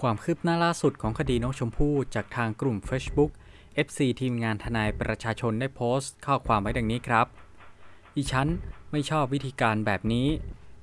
ความคืบหน้าล่าสุดของคดีน้องชมพู่จากทางกลุ่ม Facebook FC ทีมงานทนายประชาชนได้โพสต์ข้อความไว้ดังนี้ครับดิฉันไม่ชอบวิธีการแบบนี้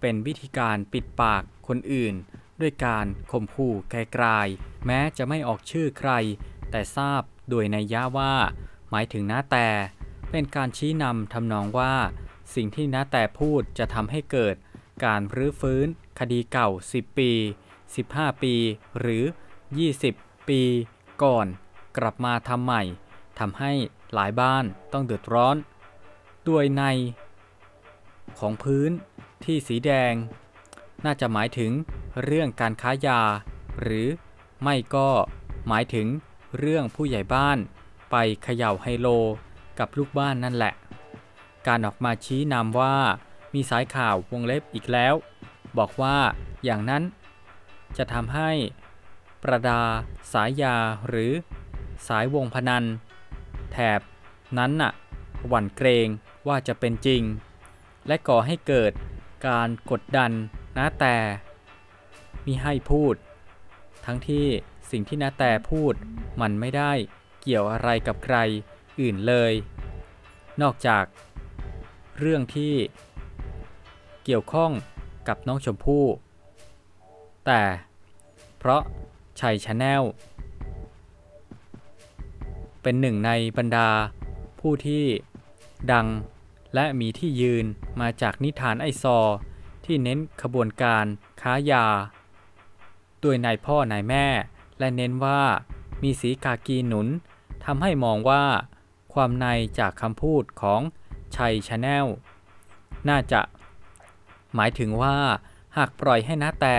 เป็นวิธีการปิดปากคนอื่น ด้วยการข่มขู่ไกลๆแม้จะไม่ออกชื่อใคร แต่ทราบโดยในยยะว่า หมายถึงน้าแต่ เป็นการชี้นำทำนองว่า สิ่งที่น้าแต่พูดจะทำให้เกิด การรื้อฟื้น คดีเก่า 10 ปี 15 ปี หรือ 20 ปี ก่อน กลับมาทำใหม่ทำให้หลายบ้านต้องเดือดร้อนด้วยใน ของพื้นที่สีแดง น่าจะหมายถึงเรื่องการค้ายา หรือไม่ก็หมายถึงเรื่องผู้ใหญ่บ้าน ไปเขย่าไฮโลกับลูกบ้านนั่นแหละ การออกมาชี้นำว่ามีสายข่าววงเล็บอีกแล้ว บอกว่าอย่างนั้น จะทำให้ประดา สายยาหรือสายวงพนัน แถบนั้นน่ะหวั่นเกรงว่าจะเป็นจริง และก่อให้เกิดการกดดันนะแต่มีให้พูด ทั้งที่สิ่งที่นาแต่พูดมันไม่ได้เกี่ยวอะไรกับใครอื่นเลย นอกจากเรื่องที่เกี่ยวข้องกับน้องชมพู่ แต่เพราะชัยชาแนลเป็นหนึ่งในบรรดาผู้ที่ดังและมีที่ยืนมาจากนิทานไอซอ ที่เน้นขบวนการค้ายา ด้วยนายพ่อนายแม่ และเน้นว่ามีสีกากีหนุนทำให้มองว่า ความในจากคำพูดของชัยชาแนลน่าจะ หมายถึงว่าหากปล่อยให้นาแต่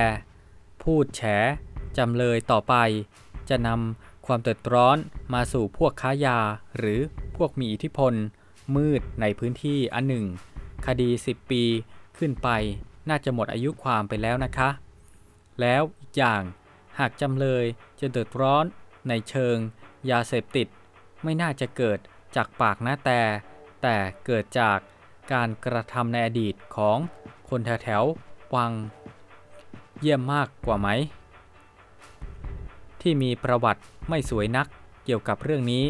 พูดแฉจำเลยต่อไป จะนำความเดือดร้อนมาสู่พวกค้ายา หรือพวกมีอิทธิพล มืดในพื้นที่อันหนึ่ง คดี 10 ปีขึ้นไปน่าจะหมดอายุความไปแล้วนะคะ แล้วอีกอย่างหากจำเลยจะเดือดร้อนในเชิง ยาเสพติด ไม่น่าจะเกิดจากปากนะแต่ แต่เกิดจากการกระทำในอดีตของคนแถวๆวัง เยี่ยมมากกว่าไหม ที่มีประวัติไม่สวยนักเกี่ยวกับเรื่องนี้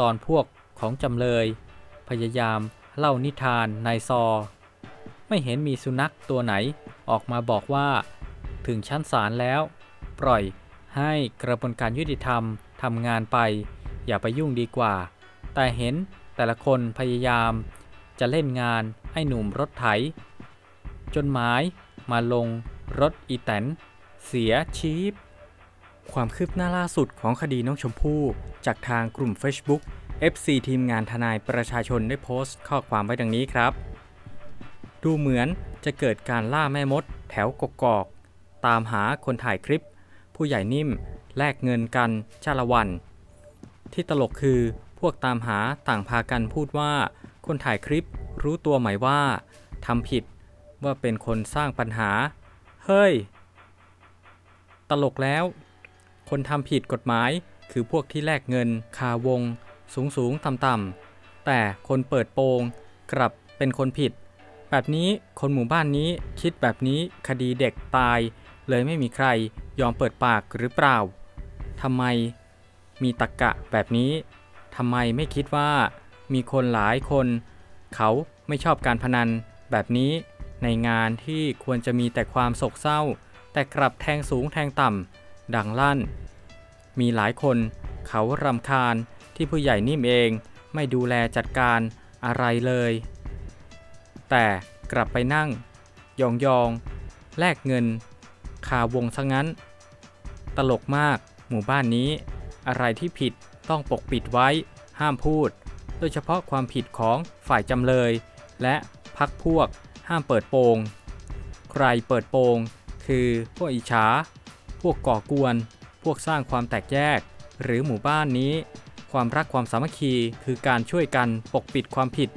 ตอนพวกของจำเลย พยายามเล่านิทานนายซอ ไม่เห็นมีสุนัขตัวไหนออกมาบอกว่า ถึงชั้นศาลแล้ว ปล่อยให้กระบวนการยุติธรรมทำงานไป อย่าไปยุ่งดีกว่า แต่เห็นแต่ละคนพยายาม จะเล่นงานให้หนุ่มรถไถ จนหมายมาลง รถอีแตน เสียชีพ ความคืบหน้าล่าสุดของคดีน้องชมพู่จากทางกลุ่ม Facebook FC ทีมงานทนายประชาชนได้โพสต์ข้อความไว้ดังนี้ครับ ดูเหมือนจะเกิดการล่าแม่มด แถวกกอก ตามหาคนถ่ายคลิป ผู้ใหญ่นิ่ม แลกเงินกันชาละวัน ที่ตลกคือพวกตามหาต่างพากันพูดว่า คนถ่ายคลิปรู้ตัวไหมว่าทำผิดว่าเป็นคนสร้างปัญหา เฮ้ย ตลกแล้ว คนทำผิดกฎหมายคือพวกที่แลกเงินคาวง สูงสูงต่ำต่ำแต่คนเปิดโปงกลับเป็นคนผิด แบบนี้คนหมู่บ้านนี้คิดแบบนี้คดีเด็กตาย เลยไม่มีใครยอมเปิดปากหรือเปล่าทำไมมีตะกกะแบบนี้ทำไมไม่คิดว่ามีคนหลายคน เขาไม่ชอบการพนันแบบนี้ ในงานที่ควรจะมีแต่ความโศกเศร้า แต่กลับแทงสูงแทงต่ำ ดังลั่น มีหลายคนเขารำคาญที่ผู้ใหญ่นิ่มเองไม่ดูแลจัดการอะไรเลย แต่กลับไปนั่ง ยองยองๆแลกเงินคาวงซะงั้น ตลกมากหมู่บ้านนี้ อะไรที่ผิดต้องปกปิดไว้ห้ามพูด โดยเฉพาะความผิดของฝ่ายจำเลย และพักพวก ห้ามเปิดโปง ใครเปิดโปง คือพวกอิจฉา พวกก่อกวน พวกสร้างความแตกแยก หรือหมู่บ้านนี้ ความรักความสามัคคีคือการช่วยกันปกปิดความผิด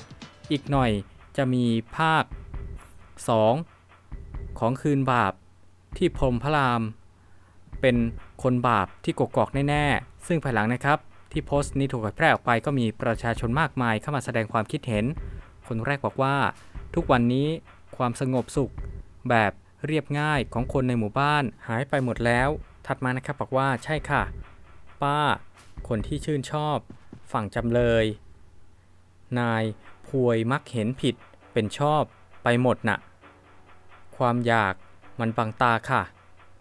อีกหน่อยจะมีภาค 2 ของคืนบาปที่พรมพระราม เป็นคนบาปที่กกอกแน่ๆ ซึ่งภายหลังนะครับ ที่โพสต์นี้ถูกเผยแพร่ออกไปก็มีประชาชนมากมายเข้ามาแสดงความคิดเห็น คนแรกบอกว่า ทุกวันนี้ความสงบสุขแบบเรียบง่ายของคนในหมู่บ้านหายไปหมดแล้ว ถัดมานะครับบอกว่าใช่ค่ะ ป้า คนที่ชื่นชอบ ฝั่งจำเลย นายพวยมักเห็นผิดเป็นชอบไปหมดน่ะ ความอยากมันบังตาค่ะ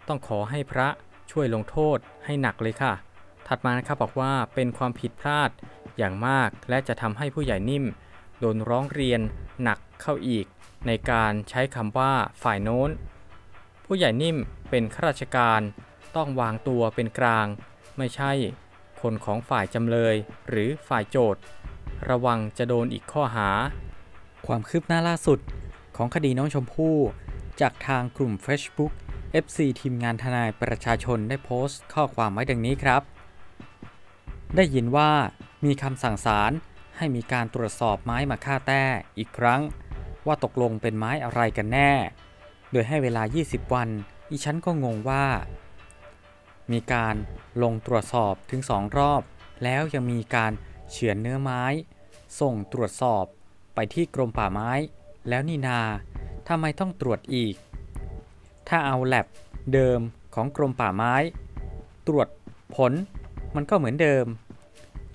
ต้องขอให้พระช่วยลงโทษให้หนักเลยค่ะ ถัดมานะครับบอกว่าเป็นความผิดพลาดอย่างมากและจะทำให้ผู้ใหญ่นิ่ม โดนร้องเรียนหนัก เข้าอีก ในการใช้คำว่าฝ่ายโน้น ผู้ใหญ่นิ่มเป็นข้าราชการต้องวางตัวเป็นกลาง ไม่ใช่ คนของฝ่ายจำเลยหรือฝ่ายโจทย์ ระวังจะโดนอีกข้อหา ความคืบหน้าล่าสุดของคดีน้องชมพู่ จากทางกลุ่ม Facebook FC ทีมงานทนายประชาชนได้โพสต์ข้อความไว้ดังนี้ครับ ได้ยินว่ามีคำสั่งศาลให้มีการตรวจสอบไม้มาฆ่าแต้อีกครั้ง ว่าตกลงเป็นไม้อะไรกันแน่ โดยให้เวลา 20 วัน อีฉันก็งงว่า มีการลงตรวจสอบถึงสองรอบ แล้วยังมีการเฉือนเนื้อไม้ ส่งตรวจสอบไปที่กรมป่าไม้ แล้วนี่นาทำไมต้องตรวจอีก ถ้าเอาแลบเดิมของกรมป่าไม้ ตรวจผลมันก็เหมือนเดิม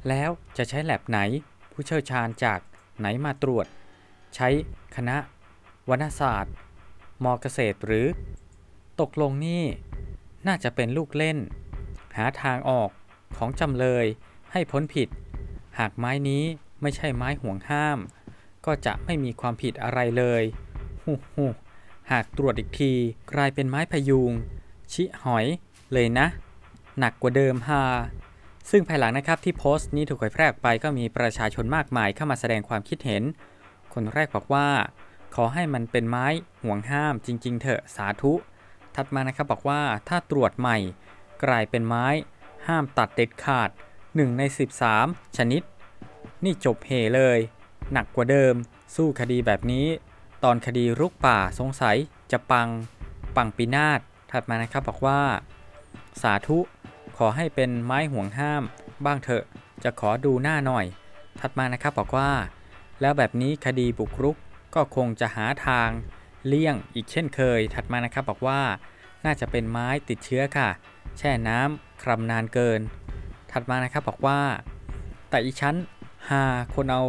แล้วจะใช้แลบไหน ผู้เชี่ยวชาญจากไหนมาตรวจ ใช้คณะวรรณศาสตร์ มเกษตรหรือ ตกลงนี่น่าจะเป็นลูกเล่น หาทางออกของจำเลยให้พ้นผิด หากไม้นี้ไม่ใช่ไม้ห่วงห้าม ก็จะไม่มีความผิดอะไรเลยฮู้ฮู้หากตรวจอีกทีกลายเป็นไม้พยุง ชิหอยเลยนะ หนักกว่าเดิมฮาซึ่งภายหลังนะครับที่โพสต์นี้ถูกเผยแพร่ออกไปก็มีประชาชนมากมายเข้ามาแสดงความคิดเห็น คนแรกบอกว่า ขอให้มันเป็นไม้ห่วงห้ามจริง ๆ เถอะสาธุ ถัดมานะครับบอกว่าถ้าตรวจใหม่ กลายเป็นไม้ ห้ามตัดเด็ดขาด 1 ใน 13 ชนิด นี่จบเหเลย หนักกว่าเดิม สู้คดีแบบนี้ ตอนคดีรุกป่าสงสัยจะปังปังปีนาศถัดมานะครับบอกว่า สาธุ ขอให้เป็นไม้ห่วงห้าม บ้างเถอะจะขอดูหน้าหน่อย ถัดมานะครับบอกว่า แล้วแบบนี้คดีบุกรุกก็คงจะหาทางเลี่ยงอีกเช่นเคย ถัดมานะครับบอกว่า น่าจะเป็นไม้ติดเชื้อค่ะ แช่น้ำครำนานเกิน ถัดมานะครับบอกว่า แต่อีชั้นหาคนเอา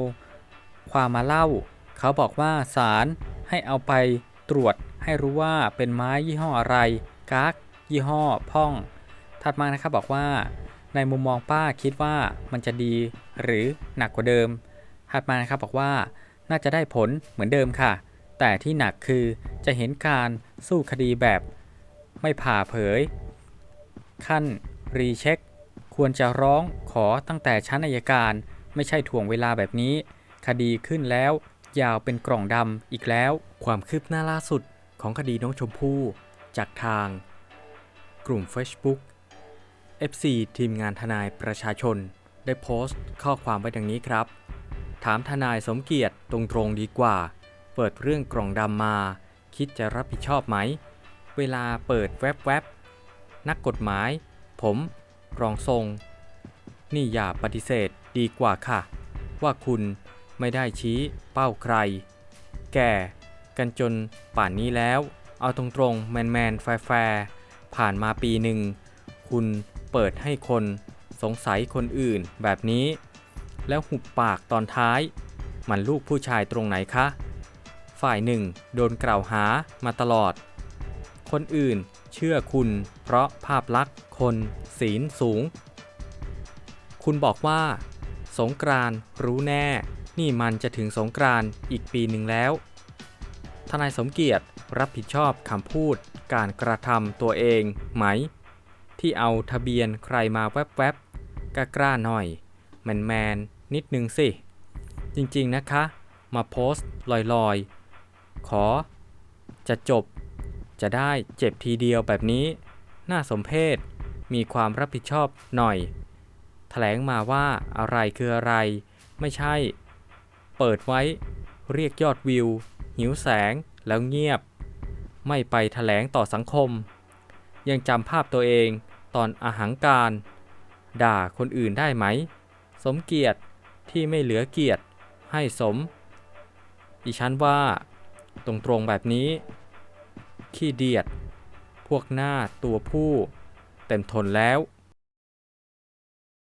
ความมาเล่า เขาบอกว่าศาลให้เอาไปตรวจให้รู้ว่าเป็นไม้ยี่ห้ออะไรกากยี่ห้อพ่อง ถัดมานะครับบอกว่า ในมุมมองป้าคิดว่ามันจะดีหรือหนักกว่าเดิม ถัดมานะครับบอกว่าน่าจะได้ผลเหมือนเดิมค่ะ แต่ที่หนักคือจะเห็นการสู้คดีแบบไม่ผ่าเผย ขั้นรีเช็ค ควรจะร้องขอตั้งแต่ชั้นอายการ ไม่ใช่ถ่วงเวลาแบบนี้ คดีขึ้นแล้ว ยาวเป็นกล่องดำอีกแล้ว ความคืบหน้าล่าสุดของคดีน้องชมพู่จากทาง กลุ่ม Facebook FC ทีมงานทนายประชาชน ได้โพสต์ข้อความไว้ดังนี้ครับ ถามทนายสมเกียรติตรงๆดีกว่า เปิดเรื่องกล่องดำมา คิดจะรับผิดชอบไหม เวลาเปิดแวบๆ นักกฎหมาย ผมรองทรง นี่อย่าปฏิเสธดีกว่าค่ะ ว่าคุณไม่ได้ชี้เป้าใคร แก่กันจนป่านนี้แล้ว เอาตรงๆ แมนแมนๆแฟร์ผ่านมาปีหนึ่ง คุณเปิดให้คนสงสัยคนอื่นแบบนี้ แล้วหุบปากตอนท้าย มันลูกผู้ชายตรงไหนคะ ฝ่ายหนึ่งโดนกล่าวหามาตลอด คนอื่นเชื่อคุณเพราะภาพลักษณ์คนศีลสูง คุณบอกว่า สงกรานรู้แน่ นี่มันจะถึงสงกรานอีกปีหนึ่งแล้ว ทนายสมเกียรติรับผิดชอบคำพูดการกระทำตัวเองไหม ที่เอาทะเบียนใครมาแวบๆกกล้าหน่อย แมนแมนๆ นิดนึงสิ จริงๆนะคะ มาโพสต์ลอยๆ ขอ จะจบ จะได้เจ็บทีเดียวแบบนี้ น่าสมเพชมีความรับผิดชอบหน่อย แถลงมาว่าอะไรคืออะไร ไม่ใช่ เปิดไว้ เรียกยอดวิว หิวแสงแล้วเงียบ ไม่ไปแถลงต่อสังคม ยังจำภาพตัวเองตอนอาหังการ ด่าคนอื่นได้ไหม สมเกียรติ ที่ไม่เหลือเกียรติให้สมดิฉันว่าตรงๆแบบนี้ ขี้เดียด พวกหน้าตัวผู้ เต็มทนแล้ว